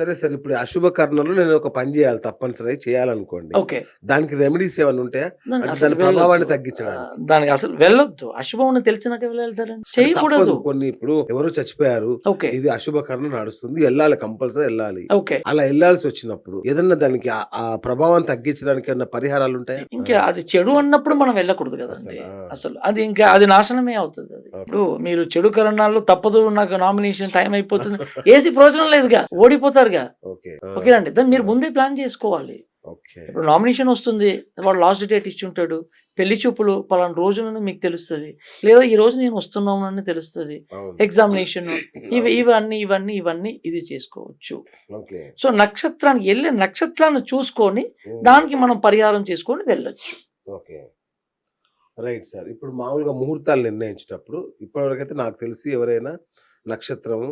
సరే సరే ఇప్పుడు అశుభ కర్ణలో నేను ఒక పని చేయాలి తప్పనిసరి చేయాలనుకోండి. ఓకే. దానికి రెమెడీస్ ఏమైనా ఉంటాయా దానికి అంటే అసలు దాని ప్రభావాన్ని. తగ్గించడానికి. దానికి అసలు వెళ్ళొద్దు. అశుభం అని తెలిసినాక అంటే చేయకూడదు. తప్పదు. కొన్ని ఇప్పుడు ఎవరు చచ్చిపోయారు. ఓకే. ఇది అశుభ కర్ణ నడుస్తుంది. వెళ్ళాలి కంపల్సరీ వెళ్ళాలి. ఓకే. అలా వెళ్ళాల్సి వచ్చినప్పుడు ఏదన్నా దానికి ఆ- ఆ ప్రభావం తగ్గించడానికి ఏమన్నా పరిహారాలు ఉంటాయా? ఇంకా అది చెడు అన్నప్పుడు మనం వెళ్ళకూడదు కదండి. అసలా? అసలు అది ఇంకా అది నాశనమే అవుతుంది అది. ఇప్పుడు మీరు చెడు కరణాల్లో తప్పదు నాకు నామినేషన్ టైం అయిపోతుంది. ఏసీ ప్రయోజనం లేదుగా. ఓడిపోతారుగా ఓకే. ఓకేనండి దాన్ని మీరు ముందే ప్లాన్ చేసుకోవాలి. ఇప్పుడు నామినేషన్ వస్తుంది వాడు లాస్ట్ డేట్ ఇచ్చి ఉంటాడు పెళ్ళి చూపులు పలానా రోజులను మీకు తెలుస్తుంది లేదా ఈ రోజు నేను వస్తున్నాను అని తెలుస్తుంది. ఎగ్జామినేషన్ ఇవి ఇవన్నీ ఇవన్నీ ఇవన్నీ ఇది చేసుకోవచ్చు. సో నక్షత్రానికి వెళ్ళే నక్షత్రాన్ని చూసుకొని. దానికి మనం పరిహారం చేసుకొని వెళ్ళొచ్చు. Right sir. ఇప్పుడు మామూలుగా ముహూర్తాలు నిర్ణయించేటప్పుడు ఇప్పటివరకైతే నాకు తెలిసి ఎవరైనా నక్షత్రము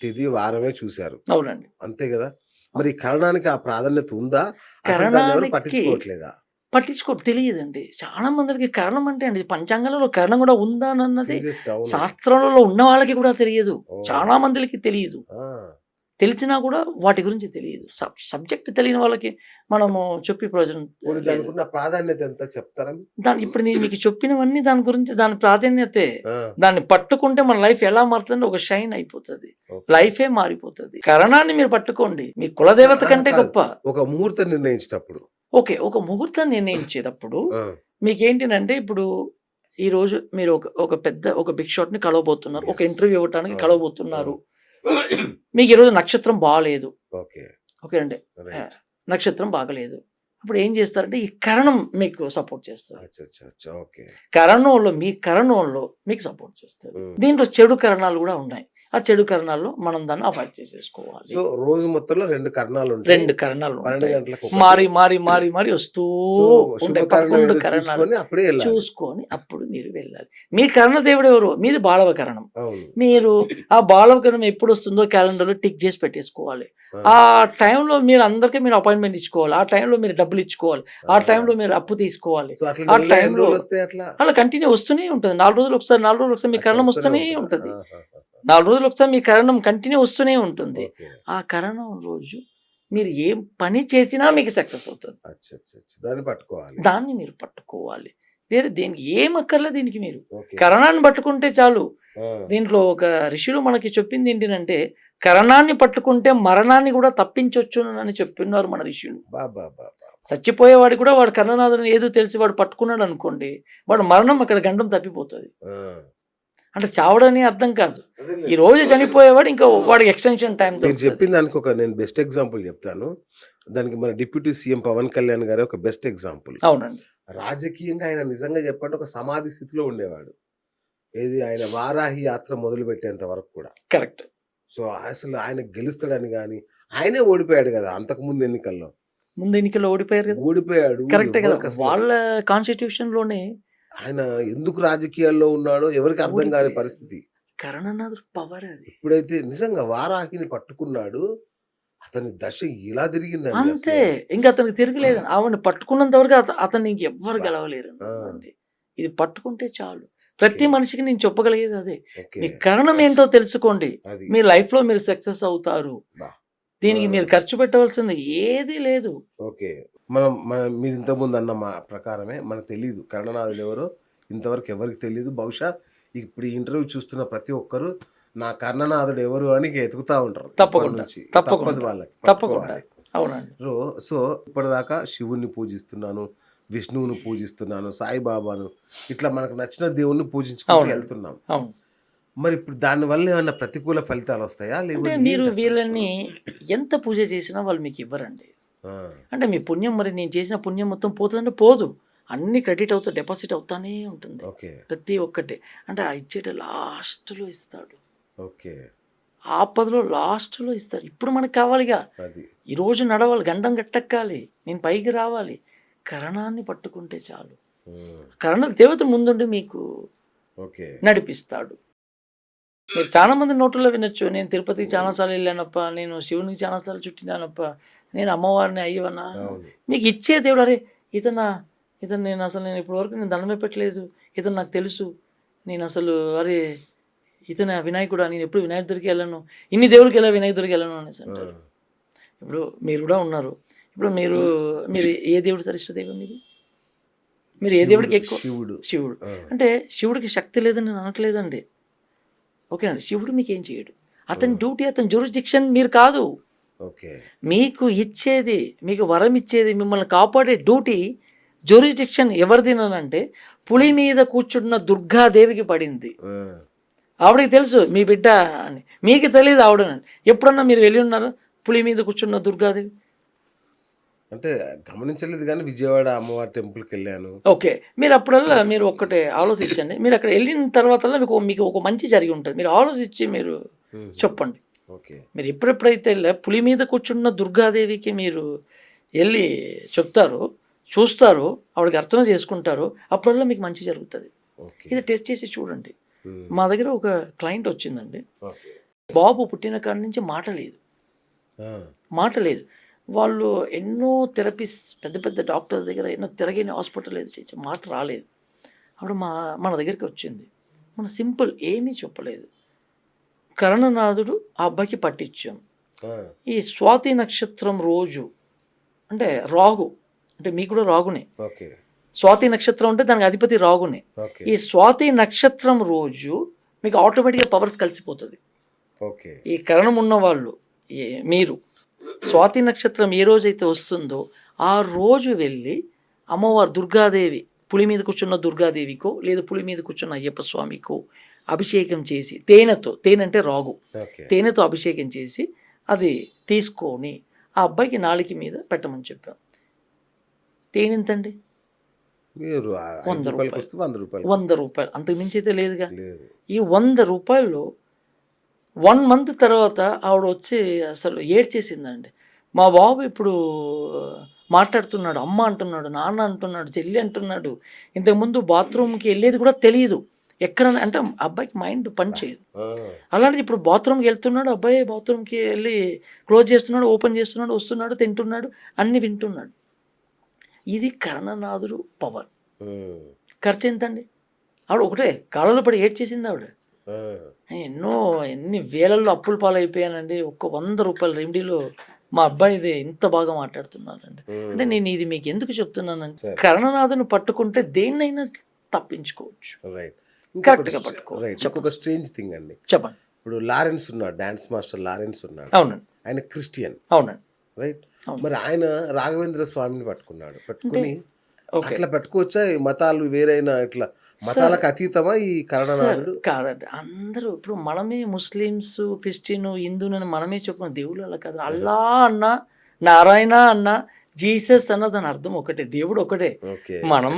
తిది వారమే చూశారు. అవునండి. అంతే కదా? మరి కరణానికి ఆ ప్రాధాన్యత ఉందా? కరణానికి- పట్టించుకోవట్లేదా? పట్టించుకో తెలియదండి. చాలా మందికి కరణం అంటే అండి పంచాంగంలో కరణం కూడా ఉందా అని అన్నది. శాస్త్రంలో ఉన్న వాళ్ళకి కూడా తెలియదు. చాలా మందికి తెలియదు. తెలిసినా కూడా వాటి గురించి తెలియదు. సబ్జెక్ట్ తెలియని వాళ్ళకి మనము చెప్పి ప్రయోజనం ప్రాధాన్యత ఎంత చెప్తారా? దాని ఇప్పుడు నేను మీకు చెప్పినవన్నీ దాని గురించి దాని ప్రాధాన్యతే దాన్ని పట్టుకుంటే మన లైఫ్ ఎలా మారుతుంది ఒక షైన్ అయిపోతుంది. లైఫే మారిపోతుంది. కరణాన్ని మీరు పట్టుకోండి. మీ కులదేవత కంటే. గొప్ప. ఒక ముహూర్తం నిర్ణయించేటప్పుడు. ఓకే ఒక ముహూర్తం నిర్ణయించేటప్పుడు మీకేంటినంటే ఇప్పుడు ఈ రోజు మీరు ఒక ఒక పెద్ద ఒక బిగ్ షాట్ని కలవబోతున్నారు. ఒక. ఇంటర్వ్యూ ఇవ్వడానికి కలవబోతున్నారు. మీకు ఈరోజు నక్షత్రం బాగాలేదు ఓకే. ఓకే అండి నక్షత్రం బాగలేదు. అప్పుడు ఏం చేస్తారంటే ఈ కరణం మీకు సపోర్ట్ ఓకే. కరణంలో మీ కరణంలో మీకు సపోర్ట్ చేస్తుంది. ఉమ్. దీంట్లో చెడు కరణాలు కూడా ఉన్నాయి. ఆ చెడు కరణాల్లో మనం దాన్ని అవాయిడ్ చేసేసుకోవాలి. సో రోజు మొత్తంలో రెండు కర్ణాలు రెండు కరణాలు. మారి మారి మారి మారి వస్తూ ఉంటాయి పదకొండు కరణాలు చూసుకొని అప్పుడే మీరు వెళ్ళాలి. మీ కరణ దేవుడు ఎవరు? మీది బాలవ కరణం. మీరు ఆ బాలవ కరణం ఎప్పుడు వస్తుందో క్యాలెండర్లో టిక్ చేసి పెట్టేసుకోవాలి. ఆ. టైంలో మీరు అందరికీ మీరు అపాయింట్మెంట్ ఇచ్చుకోవాలి. ఆ టైంలో మీరు డబ్బులు ఇచ్చుకోవాలి. ఆ టైంలో మీరు అప్పు తీసుకోవాలి. ఆ టైంలో- అలా కంటిన్యూ వస్తూనే ఉంటుంది. నాలుగు రోజులు ఒకసారి నాలుగు రోజులు ఒకసారి మీ కరణం వస్తూనే ఉంటుందా? నాలుగు రోజులు ఒకసారి మీ కరణం కంటిన్యూ వస్తూనే ఉంటుంది. ఆ కరణం రోజు మీరు ఏం పని చేసినా మీకు సక్సెస్ అవుతుంది. దాన్ని పట్టుకోవాలి దాన్ని మీరు పట్టుకోవాలి వేరే దేనికి ఏం అక్కర్లేదు దీనికి మీరు. కరణాన్ని పట్టుకుంటే చాలు దీంట్లో ఒక ఋషులు మనకి చెప్పింది ఏంటంటే కరణాన్ని పట్టుకుంటే మరణాన్ని కూడా తప్పించవచ్చు అని చెప్తున్నారు మన ఋషులు. చచ్చిపోయేవాడు కూడా వాడు కర్ణనాథుని ఏదో తెలిసి వాడు పట్టుకున్నాడు అనుకోండి వాడు మరణం అక్కడ గండం తప్పిపోతుంది. అంటే చావడని అర్థం కాదు. ఈ రోజు చనిపోయేవాడు ఇంకా వాడికి ఎక్స్టెన్షన్ టైం మీరు చెప్పిన దానికి ఒక నేను బెస్ట్ ఎగ్జాంపుల్ చెప్తాను. దానికి మన డిప్యూటీ సీఎం పవన్ కళ్యాణ్ గారు ఒక బెస్ట్ ఎగ్జాంపుల్ అవునండి. రాజకీయంగా ఆయన నిజంగా చెప్పంటే ఒక సమాధి స్థితిలో ఉండేవాడు. ఏది ఆయన వారాహి యాత్ర మొదలు పెట్టేంత వరకు కూడా. కరెక్ట్ సో అసలు ఆయన గెలుస్తాడని కానీ ఆయనే ఓడిపోయాడు కదా అంతకు ముందు ఎన్నికల్లో. ముందు ఎన్నికల్లో ఓడిపోయారు కదా? ఓడిపోయాడు. కరెక్టే కదా. వాళ్ళ కాన్స్టిట్యూషన్లోనే ఆయన ఎందుకు రాజకీయాల్లో ఉన్నాడో ఎవరికి అర్థం కాని. పరిస్థితి. కరణనాథుడు పవర్ అది. ఇప్పుడైతే నిజంగా వారాహిని పట్టుకున్నాడు. అతని దశ ఇలా తిరిగిందండి అంతే. ఇంకా అతనికి తిరగలేదు. ఆవిడని పట్టుకున్నంత వరకు అత- అతన్ని ఇంకెవ్వరు. గెలవలేరు ఇది పట్టుకుంటే చాలు. ప్రతి. మనిషికి నేను చెప్పగలిగేది అదే. మీ కరణం ఏంటో తెలుసుకోండి. మీ లైఫ్లో మీరు సక్సెస్ అవుతారు. దీనికి. మీరు ఖర్చు పెట్టవలసింది ఏది లేదు. ఓకే. మనం మన మీరు ఇంతకుముందు అన్న మా ప్రకారమే మనకు తెలియదు కరుణనాథులు ఎవరో ఇంతవరకు ఎవరికి తెలియదు బహుశా ఇప్పుడు ఈ ఇంటర్వ్యూ చూస్తున్న ప్రతి ఒక్కరు నా కర్ణనాథుడు ఎవరు అని ఎతుకుతా ఉంటారు. తప్పకుండా. తప్పకుండా, వాళ్ళకి. తప్పకుండా. అవునండి. సో ఇప్పటిదాకా శివుణ్ణి పూజిస్తున్నాను విష్ణువుని పూజిస్తున్నాను సాయిబాబాను ఇట్లా మనకు నచ్చిన దేవుణ్ణి పూజించుకుంటూ. వెళ్తున్నాం. అవును. మరి ఇప్పుడు దాని వల్ల ఏమైనా ప్రతికూల ఫలితాలు వస్తాయా? అంటే లేకపోతే మీరు ఏంటి అసలు? వీళ్ళని ఎంత పూజ చేసినా వాళ్ళు మీకు ఇవ్వరండి. ఆ, అంటే మీ పుణ్యం మరి నేను చేసిన పుణ్యం మొత్తం పోతుందంటే పోదు. అన్ని క్రెడిట్ అవుతా డిపాజిట్ అవుతానే ఉంటుంది. ఓకే. ప్రతి ఒక్కటి. అంటే ఆ ఇచ్చేట లాస్ట్లో ఇస్తాడు. ఓకే. ఆపదలో లాస్ట్లో ఇస్తాడు. ఇప్పుడు మనకు కావాలిగా. అది. ఈ రోజు నడవాలి గండం గట్టెక్కాలి నేను పైకి రావాలి. కరణాన్ని పట్టుకుంటే చాలు. ఉమ్, కరణ దేవత ముందుండి మీకు ఓకే. నడిపిస్తాడు. మీరు చాలా మంది నోటుల్లో వినొచ్చు నేను తిరుపతికి చాలాసార్లు వెళ్ళానప్ప నేను శివునికి చాలాసార్లు చుట్టినానప్ప నేను అమ్మవారిని అయ్యవన్నా? మీకు ఇచ్చే దేవుడు అరే ఇతనా ఇతను నేను అసలు నేను ఇప్పటివరకు నేను దండమే పెట్టలేదు ఇతను నాకు తెలుసు నేను అసలు అరే ఇతను వినాయకుడా నేను ఎప్పుడు వినాయకుడి దగ్గరికి వెళ్ళను ఇన్ని దేవుడికి వెళ్ళా వినాయకుడి దగ్గరికి వెళ్ళను? అనేసి అంటారు. ఇప్పుడు మీరు కూడా ఉన్నారు. ఇప్పుడు మీరు మీరు ఏ దేవుడు సార్ ఇష్టదైవం మీది? మీరు ఏ దేవుడికి ఎక్కువ? శివుడు. శివుడు. అంటే శివుడికి శక్తి లేదని నేను అనట్లేదండి. ఓకేనండి. శివుడు మీకు ఏం చేయడు. అతని డ్యూటీ అతని జ్యూరిస్డిక్షన్ మీరు కాదు. ఓకే. మీకు ఇచ్చేది మీకు వరం ఇచ్చేది మిమ్మల్ని కాపాడే డ్యూటీ జ్యూరిస్డిక్షన్ ఎవరిదినంటే పులి మీద కూర్చున్న దుర్గాదేవికి పడింది. ఆవిడకి తెలుసు మీ బిడ్డ అని. మీకు తెలియదు ఆవిడనని ఎప్పుడన్నా మీరు వెళ్ళి ఉన్నారా పులి మీద కూర్చున్న దుర్గాదేవి? అంటే గమనించలేదు కానీ విజయవాడ అమ్మవారి టెంపుల్కి వెళ్ళాను ఓకే. మీరు అప్పుడల్లా మీరు ఒక్కటే ఆలోచించండి. మీరు అక్కడ వెళ్ళిన తర్వాత మీకు మీకు ఒక మంచి జరిగి ఉంటుంది. మీరు ఆలోచించి మీరు. చెప్పండి. ఓకే. మీరు ఎప్పుడెప్పుడైతే పులి మీద కూర్చున్న దుర్గాదేవికి మీరు వెళ్ళి చెప్తారో చూస్తారో ఆవిడకి అర్థం చేసుకుంటారో అప్పుడల్లా మీకు మంచి జరుగుతుంది. ఇది టెస్ట్ చేసి చూడండి. మా దగ్గర ఒక క్లయింట్ వచ్చిందండి. బాబు పుట్టిన కాడి నుంచి మాట లేదు. మాట లేదు వాళ్ళు ఎన్నో థెరపీస్ పెద్ద పెద్ద డాక్టర్ దగ్గర ఎన్నో తిరగిన హాస్పిటల్ ఏది చేసి మాట రాలేదు. అప్పుడు మా మన దగ్గరికి వచ్చింది. మన సింపుల్ ఏమీ చెప్పలేదు. కరణనాథుడు ఆ అబ్బాయికి పట్టించాం. ఈ స్వాతి నక్షత్రం రోజు అంటే రాగు అంటే మీకు కూడా రాగునే స్వాతి నక్షత్రం అంటే దానికి అధిపతి రాగునే ఈ స్వాతి నక్షత్రం రోజు మీకు ఆటోమేటిక్గా పవర్స్ కలిసిపోతుంది. ఓకే. ఈ కరణం ఉన్న వాళ్ళు మీరు స్వాతి నక్షత్రం ఏ రోజైతే వస్తుందో ఆ రోజు వెళ్ళి అమ్మవారు దుర్గాదేవి పులి మీద కూర్చున్న దుర్గాదేవికో లేదా పులి మీద కూర్చున్న అయ్యప్ప స్వామికో అభిషేకం చేసి తేనెతో తేనె అంటే రాగు. తేనెతో అభిషేకం చేసి అది తీసుకొని ఆ అబ్బాయికి నాలిక మీద పెట్టమని చెప్పాం. తేనె ఎంతండి? వంద రూపాయలు. వంద రూపాయలు. అంతకు మించి అయితే లేదుగా. లేదు. ఈ వంద రూపాయల్లో వన్ మంత్ తర్వాత ఆవిడ వచ్చి అసలు ఏడ్చేసిందండి. మా బాబు ఇప్పుడు మాట్లాడుతున్నాడు అమ్మ అంటున్నాడు నాన్న అంటున్నాడు చెల్లి అంటున్నాడు. ఇంతకుముందు బాత్రూమ్కి వెళ్ళేది కూడా తెలియదు. ఎక్కడ అంటే అబ్బాయికి మైండ్ పని చేయదు. అలాంటిది ఇప్పుడు బాత్రూమ్కి వెళ్తున్నాడు అబ్బాయి బాత్రూమ్కి వెళ్ళి క్లోజ్ చేస్తున్నాడు ఓపెన్ చేస్తున్నాడు వస్తున్నాడు తింటున్నాడు అన్ని వింటున్నాడు. ఇది కరణనాథుడు పవర్. ఖర్చు ఎంతండి? ఆవిడ ఒకటే కాళ్ళలో పడి ఏడ్చేసింది ఆవిడ. ఆ. ఎన్నో ఎన్ని వేలల్లో అప్పుల పాలైపోయానండి. ఒక్క వంద రూపాయల రెమెడీలో మా అబ్బాయిది ఇంత బాగా మాట్లాడుతున్నానండి. అంటే నేను ఇది మీకు ఎందుకు చెప్తున్నానండి సరే. కరణనాథుని పట్టుకుంటే దేన్నైనా తప్పించుకోవచ్చు. రైట్. Correct గా పట్టుకో. రైట్. ఇంకొక స్ట్రేంజ్ థింగ్ అండి. చెప్పండి. ఇప్పుడు లారెన్స్ ఉన్నాడు డాన్స్ మాస్టర్ లారెన్స్ ఉన్నాడు. అవునండి. ఆయన క్రిస్టియన్. అవునండి. రైట్. అవును. మరి ఆయన రాఘవేంద్ర స్వామిని పట్టుకున్నాడు. పట్టుకుని ఓకే. అట్లా పెట్టుకోవచ్చా? ఈ మతాలు వేరైనా ఇట్లా మతాలకు అతీతమా ఈ కరణనాథుడు కాదండి. అందరూ ఇప్పుడు మనమే ముస్లిమ్స్ క్రిస్టియన్ హిందూనని మనమే చెప్పుకున్న దేవుడు అలా కాదు. అల్లా అన్న నారాయణ అన్న జీసస్ అన్న దాని అర్థం ఒకటే. దేవుడు ఒకటే. మనం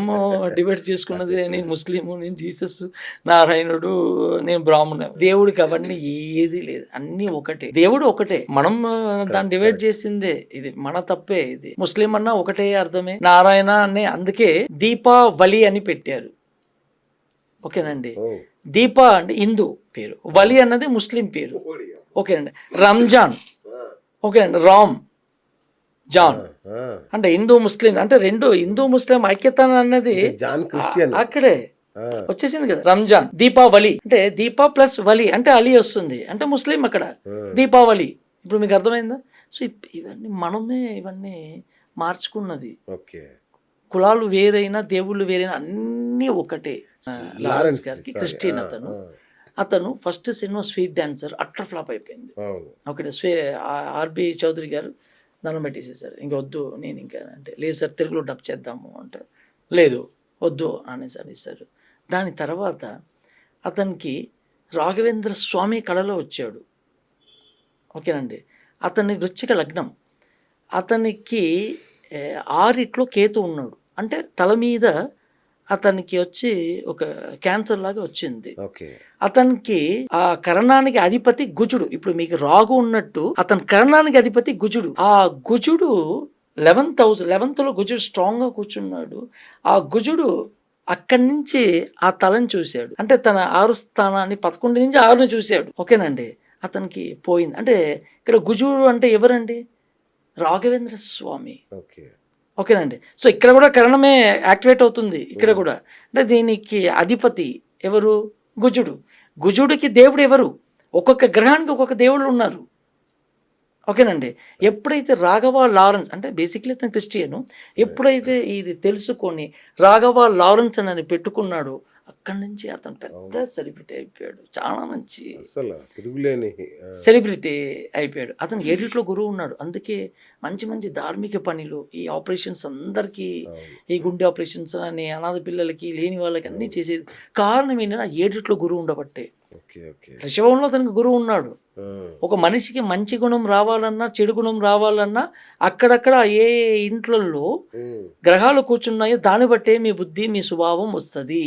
డిబేట్ చేసుకున్నది నేను ముస్లిము నేను జీసస్ నారాయణుడు నేను బ్రాహ్మణ దేవుడికి అవన్నీ ఏది లేదు. అన్నీ ఒకటే. దేవుడు ఒకటే. మనం దాన్ని డివైడ్ చేసిందే. ఇది మన తప్పే ఇది. ముస్లిం అన్న ఒకటే అర్థమే. నారాయణ అనే అందుకే దీపావళి అని పెట్టారు. ఓకేనండి. దీప అంటే హిందూ పేరు. వలి అన్నది ముస్లిం పేరు. ఓకేనండి. రంజాన్. ఓకేనండి. రామ్. జాన్. అంటే హిందూ ముస్లిం. అంటే రెండు హిందూ ముస్లిం ఐక్యత అన్నది అక్కడే. వచ్చేసింది కదా. రంజాన్. దీపావళి. అంటే దీపా ప్లస్ వలి. అంటే అలీ వస్తుంది. అంటే ముస్లిం అక్కడ. దీపావళి. ఇప్పుడు మీకు అర్థమైందా? సో ఇవన్నీ మనమే ఇవన్నీ మార్చుకున్నది. ఓకే. కులాలు వేరైనా దేవుళ్ళు వేరైనా అన్నీ ఒకటే. లారెన్స్ గారికి. క్రిస్టియన్ అతను. అతను first cinema sweet dancer utter flop అయిపోయింది. ఒకటి స్వే ఆర్బి చౌదరి గారు దండం పెట్టేసేసారు. ఇంకా వద్దు నేను ఇంకా అంటే లేదు సార్ తెలుగులో డబ్ చేద్దాము అంటే లేదు వద్దు అనేసి అనేసారు. దాని తర్వాత అతనికి రాఘవేంద్ర స్వామి కళలో వచ్చాడు. ఓకేనండి. అతని వృచ్చిక లగ్నం. అతనికి ఆరిట్లో కేతు ఉన్నాడు. అంటే తల మీద అతనికి వచ్చి ఒక క్యాన్సర్ లాగా వచ్చింది. ఓకే. అతనికి ఆ కరణానికి అధిపతి గుజుడు. ఇప్పుడు మీకు రాగు ఉన్నట్టు అతని కరణానికి అధిపతి గుజుడు. ఆ గుజుడు లెవెన్త్ హౌస్ లెవెన్త్లో గుజుడు స్ట్రాంగ్గా కూర్చున్నాడు. ఆ గుజుడు అక్కడి నుంచి ఆ తలని చూశాడు. అంటే తన ఆరు స్థానాన్ని పదకొండు నుంచి ఆరుని చూశాడు. ఓకేనండి? అతనికి పోయింది. అంటే ఇక్కడ గుజుడు అంటే ఎవరండి? రాఘవేంద్ర స్వామి. ఓకే. ఓకేనండి. సో ఇక్కడ కూడా కరణమే యాక్టివేట్ అవుతుంది. ఇక్కడ కూడా. అంటే దీనికి అధిపతి ఎవరు? గుజుడు. గుజుడికి దేవుడు ఎవరు? ఒక్కొక్క గ్రహానికి ఒక్కొక్క దేవుళ్ళు ఉన్నారు. ఓకేనండి. ఎప్పుడైతే రాఘవ లారెన్స్ అంటే బేసిక్లీ అతను క్రిస్టియను ఎప్పుడైతే ఇది తెలుసుకొని రాఘవ లారెన్స్ అని పెట్టుకున్నాడు అక్కడి నుంచి అతను పెద్ద సెలబ్రిటీ అయిపోయాడు. చాలా మంచి తిరుగులేని సెలబ్రిటీ అయిపోయాడు. అతను ఏడిట్లో గురువు ఉన్నాడు. అందుకే మంచి మంచి ధార్మిక పనులు ఈ ఆపరేషన్స్ అందరికీ. ఈ గుండె ఆపరేషన్స్ అని అనాథ పిల్లలకి లేని వాళ్ళకి అన్నీ చేసేది. కారణం ఏంటంటే ఏడిట్లో గురువు ఉండబట్టే. రిషభంలో అతనికి గురువు ఉన్నాడు. ఒక మనిషికి మంచి గుణం రావాలన్నా చెడు గుణం రావాలన్నా అక్కడక్కడ ఏ ఇంట్లలో. గ్రహాలు కూర్చున్నాయో దాన్ని బట్టే మీ బుద్ధి మీ స్వభావం వస్తుంది.